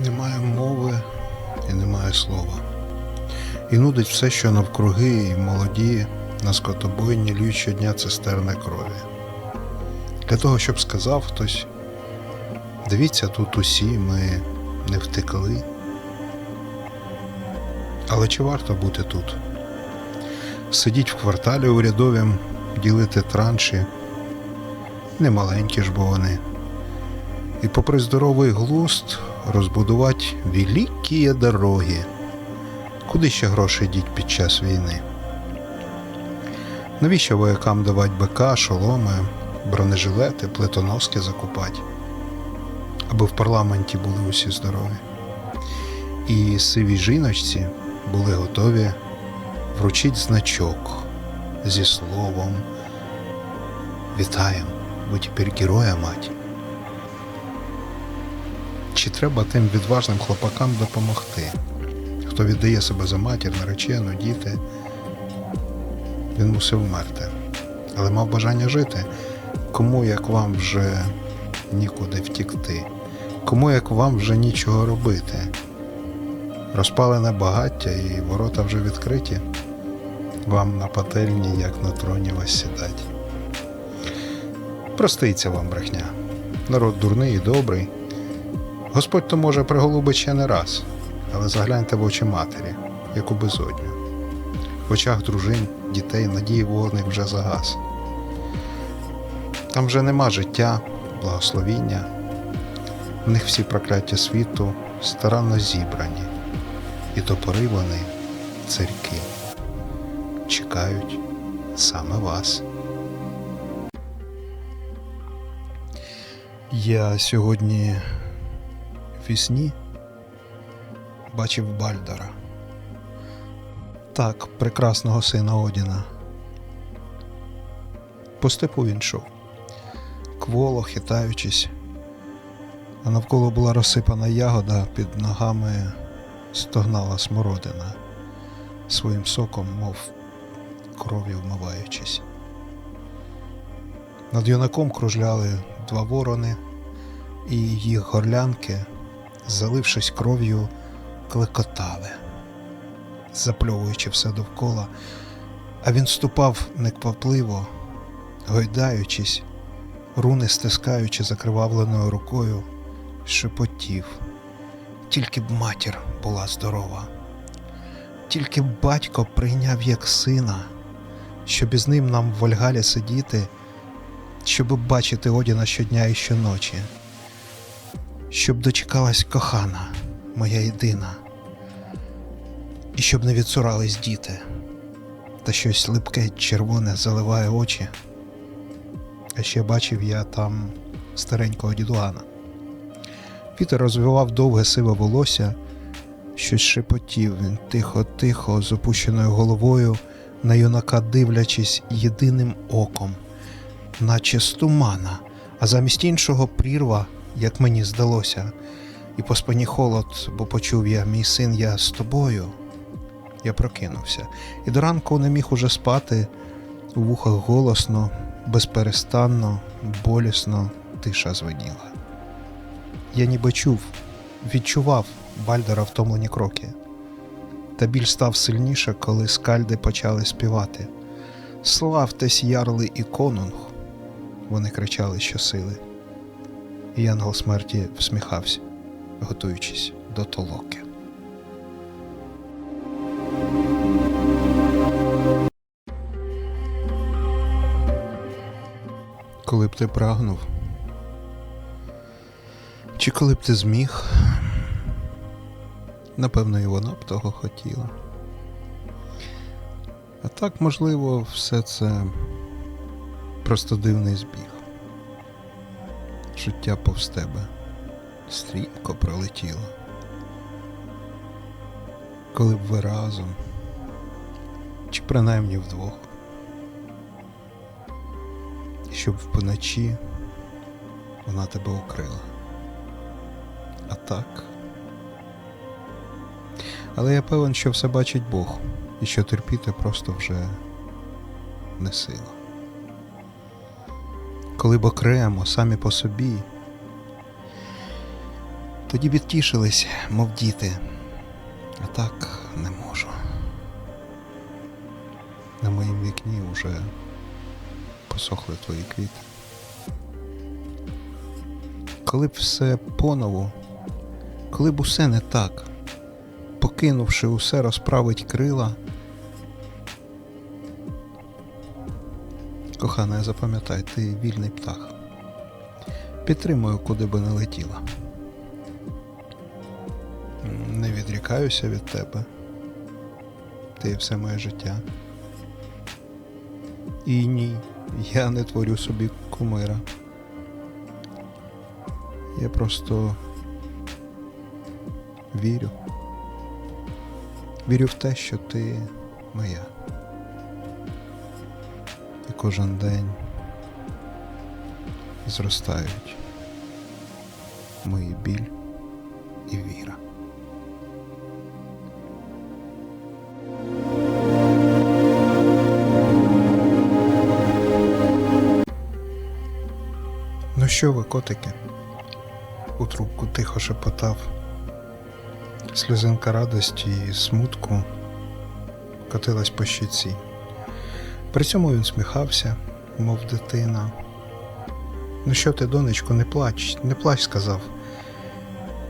Немає мови і немає слова. І нудить все, що навкруги, і молоді на скотобойні льють щодня цистерни крові. Для того, щоб сказав хтось, дивіться, тут усі ми не втекли. Але чи варто бути тут? Сидіть в кварталі урядовім, ділити транші, немаленькі ж бо вони. І попри здоровий глузд розбудувати великі дороги. Куди ще гроші йдіть під час війни? Навіщо воякам давати БК, шоломи, бронежилети, плитоноски закупати? Аби в парламенті були усі здорові. І сивій жіночці були готові вручить значок зі словом Вітаєм, ви тепер героя мать. Чи треба тим відважним хлопакам допомогти? Хто віддає себе за матір, наречену, діти, він мусив вмерти, але мав бажання жити. Кому як вам вже нікуди втікти? Кому як вам вже нічого робити? Розпалене багаття і ворота вже відкриті. Вам на пательні, як на троні вас сідать. Проститься вам брехня. Народ дурний і добрий. Господь то може приголубить ще не раз, але загляньте в очі матері, як у безодню. В очах дружин, дітей, надії вогник вже загас. Там вже нема життя, благословіння. В них всі прокляття світу старанно зібрані, і топори вони, царьки, чекають саме вас. Я сьогодні вісні бачив Бальдара. Так, прекрасного сина Одіна. По степу він йшов, кволо хитаючись, а навколо була розсипана ягода, під ногами стогнала смородина, своїм соком, мов кров'ю вмиваючись. Над юнаком кружляли два ворони, і їх горлянки, залившись кров'ю, клекотали, запльовуючи все довкола, а він ступав неквапливо, гойдаючись, руни стискаючи закривавленою рукою, шепотів. Тільки б матір була здорова, тільки б батько прийняв як сина, щоб із ним нам в Вольгалі сидіти, щоб бачити Одіна щодня і щоночі щоб дочекалась кохана, моя єдина, і щоб не відсурались діти, та щось липке червоне заливає очі. А ще бачив я там старенького дідугана. Вітер розвивав довге сиве волосся, щось шепотів він тихо-тихо, з опущеною головою, на юнака дивлячись єдиним оком, наче з тумана, а замість іншого прірва як мені здалося, і по спині холод, бо почув я, мій син, я з тобою. Я прокинувся, і до ранку не міг уже спати, у вухах голосно, безперестанно, болісно тиша звеніла. Я ніби чув, відчував Бальдера втомлені кроки. Та біль став сильніше, коли скальди почали співати. Славтесь, ярли і конунг! Вони кричали щосили і янгол смерті всміхався, готуючись до толоки. Коли б ти прагнув, чи коли б ти зміг, напевно, і вона б того хотіла. А так, можливо, все це просто дивний збіг життя повз тебе стрімко пролетіло. Коли б ви разом, чи принаймні вдвох, щоб вночі вона тебе укрила. А так. Але я певен, що все бачить Бог, і що терпіти просто вже не сила коли б окремо самі по собі. Тоді відтішились, мов діти, а так не можу. На моїм вікні вже посохли твої квіти. Коли б все понову, коли б усе не так, покинувши усе розправить крила. Кохана, запам'ятай, ти вільний птах. Підтримую, куди би не летіла. Не відрікаюся від тебе. Ти все моє життя. І ні, я не творю собі кумира. Я просто вірю. Вірю в те, що ти моя. Кожен день зростають мої біль і віра. Ну що ви, котики? У трубку тихо шепотав. Сльозинка радості і смутку котилась по щиці. При цьому він сміхався, мов дитина. Ну що ти, донечко, не плач, не плач, сказав.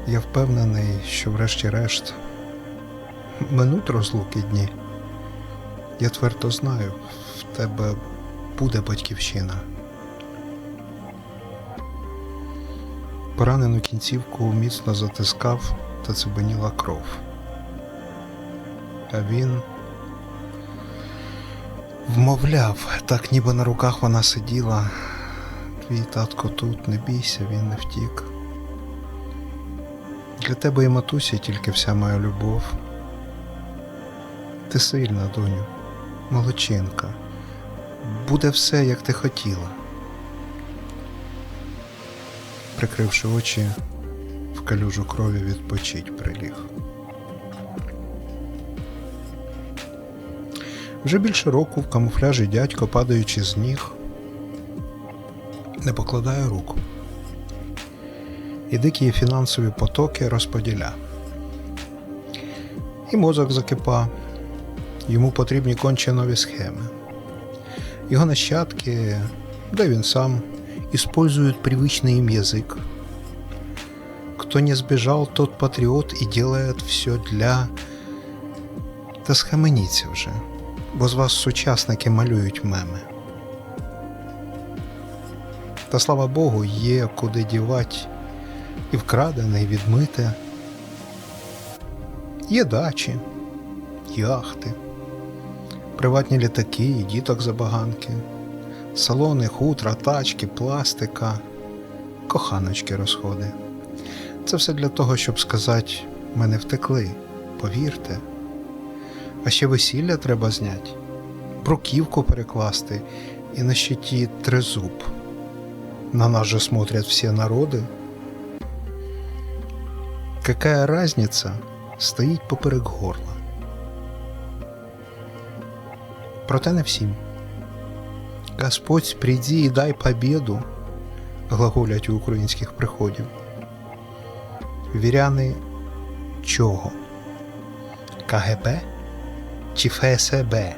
Я впевнений, що врешті-решт минуть розлуки дні. Я твердо знаю, в тебе буде батьківщина. Поранену кінцівку міцно затискав та цибеніла кров. А він вмовляв, так ніби на руках вона сиділа. Твій татко тут, не бійся, він не втік. Для тебе і матусі тільки вся моя любов. Ти сильна, доню, молодчинка. Буде все, як ти хотіла. Прикривши очі, в калюжу крові відпочить приліг. Вже більше року в камуфляжі дядько, падаючи з ніг, не покладає рук. І дикі фінансові потоки розподіля. І мозок закипа, йому потрібні конче нові схеми. Його нащадки, да він сам, используют привычный им язык. Кто не сбежал, тот патриот и делает все для. Та схаменіться вже, бо з вас сучасники малюють меми. Та слава Богу, є куди дівати і вкрадене, і відмите. Є дачі, яхти, приватні літаки і діток забаганки, салони, хутра, тачки, пластика, коханочки розходи. Це все для того, щоб сказати, мене втекли, повірте. А ще весілля треба зняти, бруківку перекласти і на щиті тризуб. На нас же смотрят все народи. Какая разница стоїть поперек горла? Проте не всім. Господь, приди і дай победу, глаголять у українських приходів. Віряни чого? КГБ чи ФСБ?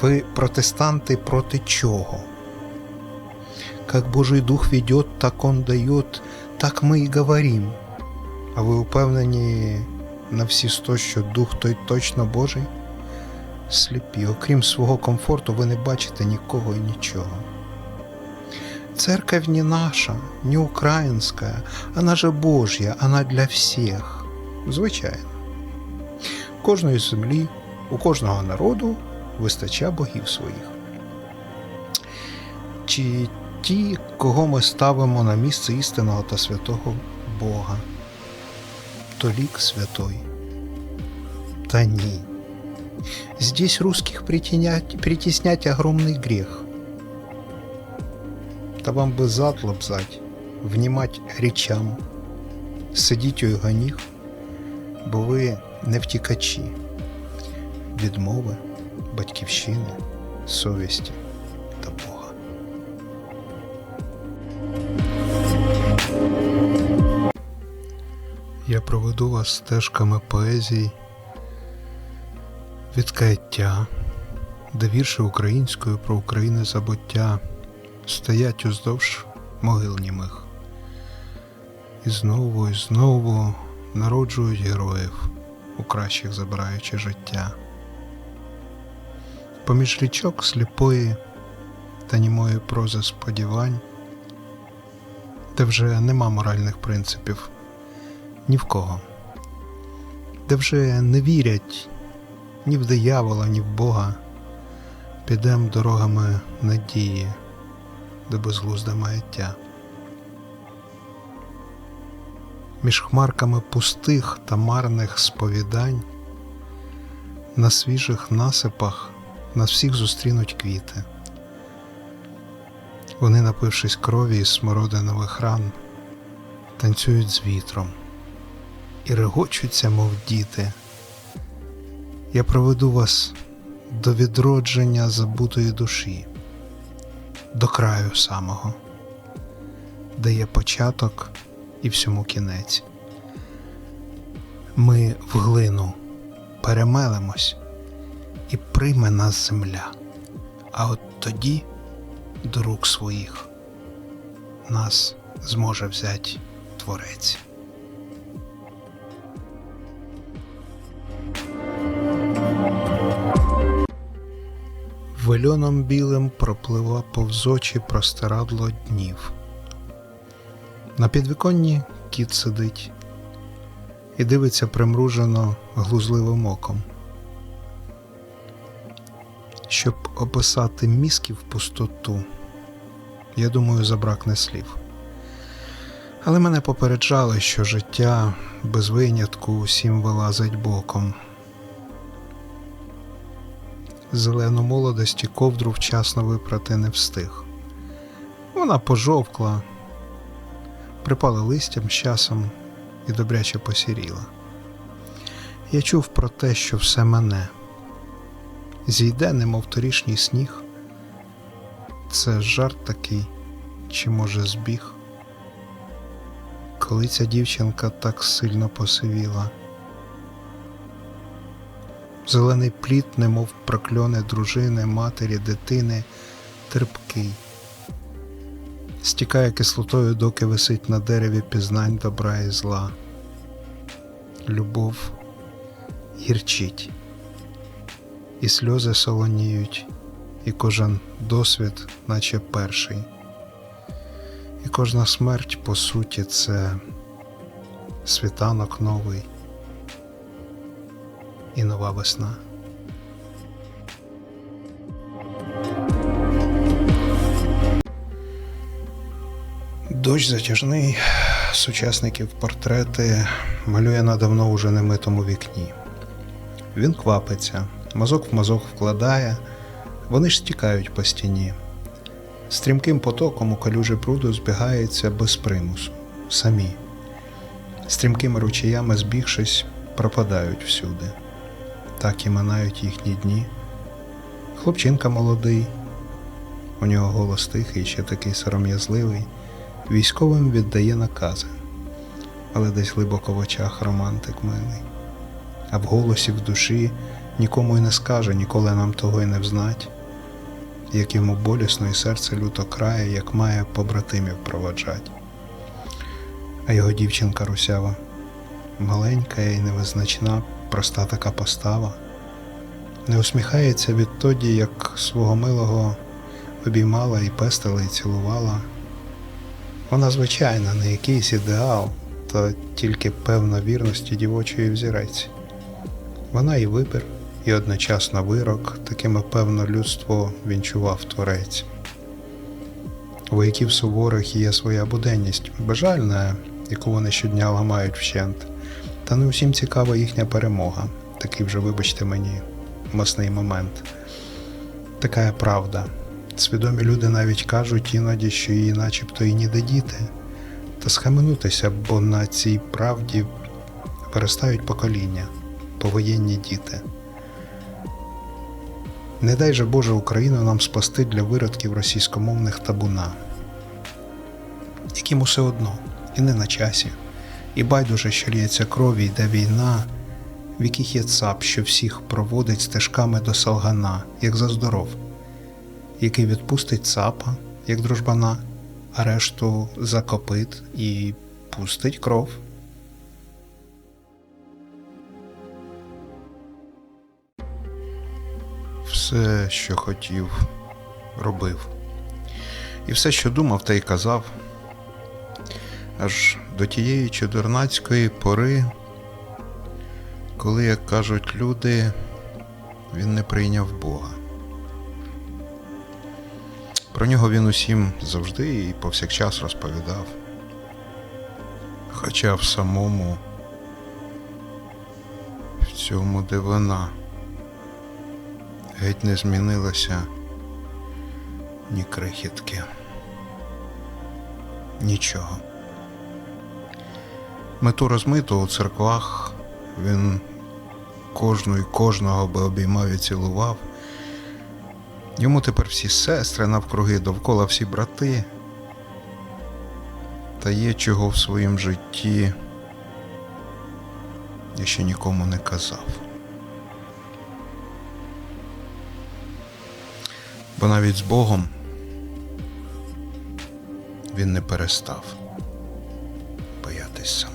Ви протестанти проти чого? Как Божий Дух ведет, так Он дает, так ми і говорим. А ви упевнені на всі сто, що Дух той точно Божий? Сліпі, окрім свого комфорту, ви не бачите нікого і нічого. Церковь не наша, не украинская, она же Божья, она для всіх. Звичайно. Кожної землі, у кожного народу вистача богів своїх. Чи ті, кого ми ставимо на місце істинного та святого Бога? То лік святой. Та ні. Здесь русских притенять, притеснять огромный грех. Та вам би зад лобзать, внімать речам, сидіть у його ніг, бо ви не втікачі відмови, батьківщини, совісті та Бога. Я проведу вас стежками поезій, відкаяття, де вірші українською про України забуття стоять уздовж могил німих. І знову і знову народжують героїв, у кращих забираючи життя. Поміж річок сліпої та німої прози сподівань, де вже нема моральних принципів ні в кого, де вже не вірять ні в диявола, ні в Бога, підем дорогами надії до безглузда маяття. Між хмарками пустих та марних сповідань, на свіжих насипах нас всіх зустрінуть квіти. Вони, напившись крові із смородинових ран, танцюють з вітром і регочуться, мов діти. Я проведу вас до відродження забутої душі, до краю самого, де є початок і всьому кінець. Ми в глину перемелимось і прийме нас земля, а от тоді до рук своїх нас зможе взяти Творець. Вельоном білим проплива повз очі простирадло днів. На підвіконні кіт сидить і дивиться примружено глузливим оком. Щоб описати мізків пустоту, я думаю, забракне слів. Але мене попереджали, що життя без винятку усім вилазить боком. Зелену молодості ковдру вчасно випрати не встиг. Вона пожовкла, припала листям з часом і добряче посіріла. Я чув про те, що все мене зійде, немов торішній сніг. Це жарт такий, чи може збіг, коли ця дівчинка так сильно посивіла. Зелений плід, немов прокльони дружини, матері, дитини, терпкий, стікає кислотою, доки висить на дереві пізнань добра і зла. Любов гірчить, і сльози солоніють, і кожен досвід, наче перший. І кожна смерть, по суті, це світанок новий і нова весна. Дощ затяжний, сучасників портрети малює на давно уже немитому вікні. Він квапиться, мазок в мазок вкладає, вони ж стікають по стіні. Стрімким потоком у калюжі пруду збігаються без примусу, самі. Стрімкими ручаями збігшись, пропадають всюди. Так і минають їхні дні. Хлопчинка молодий, у нього голос тихий, ще такий сором'язливий, військовим віддає накази, але десь глибоко в очах романтик милий, а в голосі в душі нікому й не скаже, ніколи нам того й не взнать, як йому болісно і серце люто крає, як має побратимів проводжать. А його дівчинка русява, маленька і невизначна, проста така постава, не усміхається відтоді, як свого милого обіймала і пестила, і цілувала. Вона, звичайна, не якийсь ідеал, то тільки певна вірності дівочої взірець. Вона і вибір, і одночасно вирок, такими певно людство вінчував творець. У вояків суворих є своя буденність, бажальна, яку вони щодня ламають вщент, та не усім цікава їхня перемога, такий вже, вибачте мені, масний момент. Така правда. Свідомі люди навіть кажуть іноді, що її начебто і ніде діти, та схаменутися, бо на цій правді перестають покоління, повоєнні діти. Не дай же Боже Україну нам спасти для виродків російськомовних табуна, яким усе одно і не на часі, І байдуже, що ліється крові, йде війна, в яких є цап, що всіх проводить стежками до Салгана, як за здоров, який відпустить цапа, як дружбана, а решту закопит і пустить кров. Все, що хотів, робив. І все, що думав, те й казав. Аж до тієї чудернацької пори, коли, як кажуть люди, він не прийняв Бога. Про нього він усім завжди і повсякчас розповідав. Хоча в самому в цьому дивина геть не змінилося ні крихітки. Нічого. Мету розмиту у церквах він кожну і кожного би обіймав і цілував. Йому тепер всі сестри навкруги, довкола всі брати. Та є чого в своїм житті я ще нікому не казав. Бо навіть з Богом він не перестав самоти.